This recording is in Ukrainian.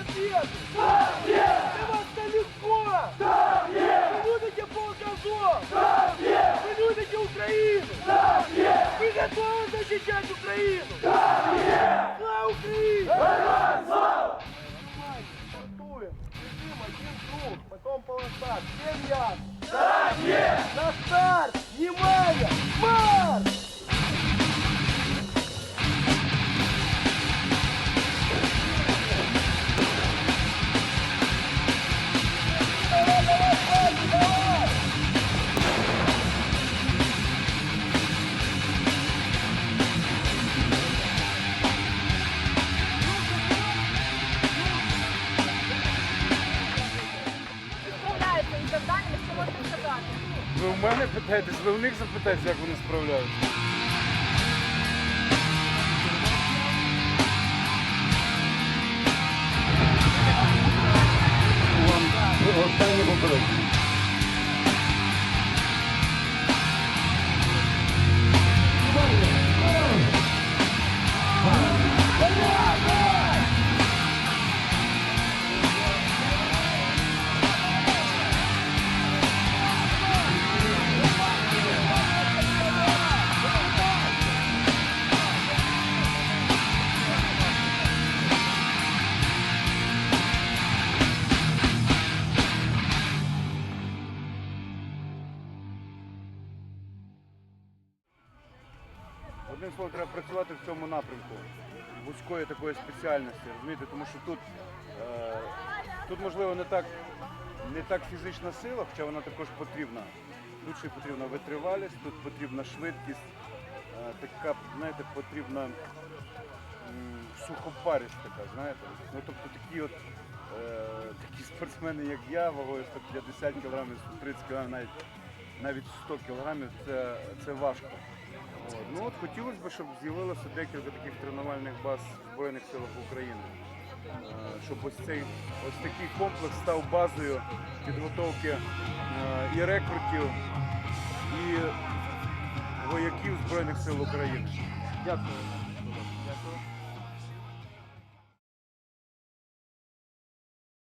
эстафету! Да, нет! Для вас это легко! Да, нет! Вы любите полк Азов! Да, нет! Вы любите Украину! Да, нет! Вы готовы защищать Украину? Да, нет! Слава Украине! Героям слава! Стартуем! Бежим один круг, потом полоса. Всем ясно? Да, нет! На старт! Внимание! Ви у мене питаєтесь, ви у них запитаєте, як вони справляються. Одним словом, треба працювати в цьому напрямку вузької такої спеціальності, розумієте, тому що тут, е, тут можливо не так, не так фізична сила, хоча вона також потрібна. Тут ще потрібна витривалість, тут потрібна швидкість, е, така, знаєте, потрібна м, сухопарість така, знаєте. Ну тобто такі от е, такі спортсмени, як я, вагою 150 кг, 130 кг, навіть навіть 100 кг, це, це важко. От. Ну от хотілося б, щоб з'явилося декілька таких тренувальних баз в Збройних силах України. Е, Щоб ось цей ось такий комплекс став базою підготовки е, і рекрутів, і вояків Збройних сил України. Дякую. Дякую.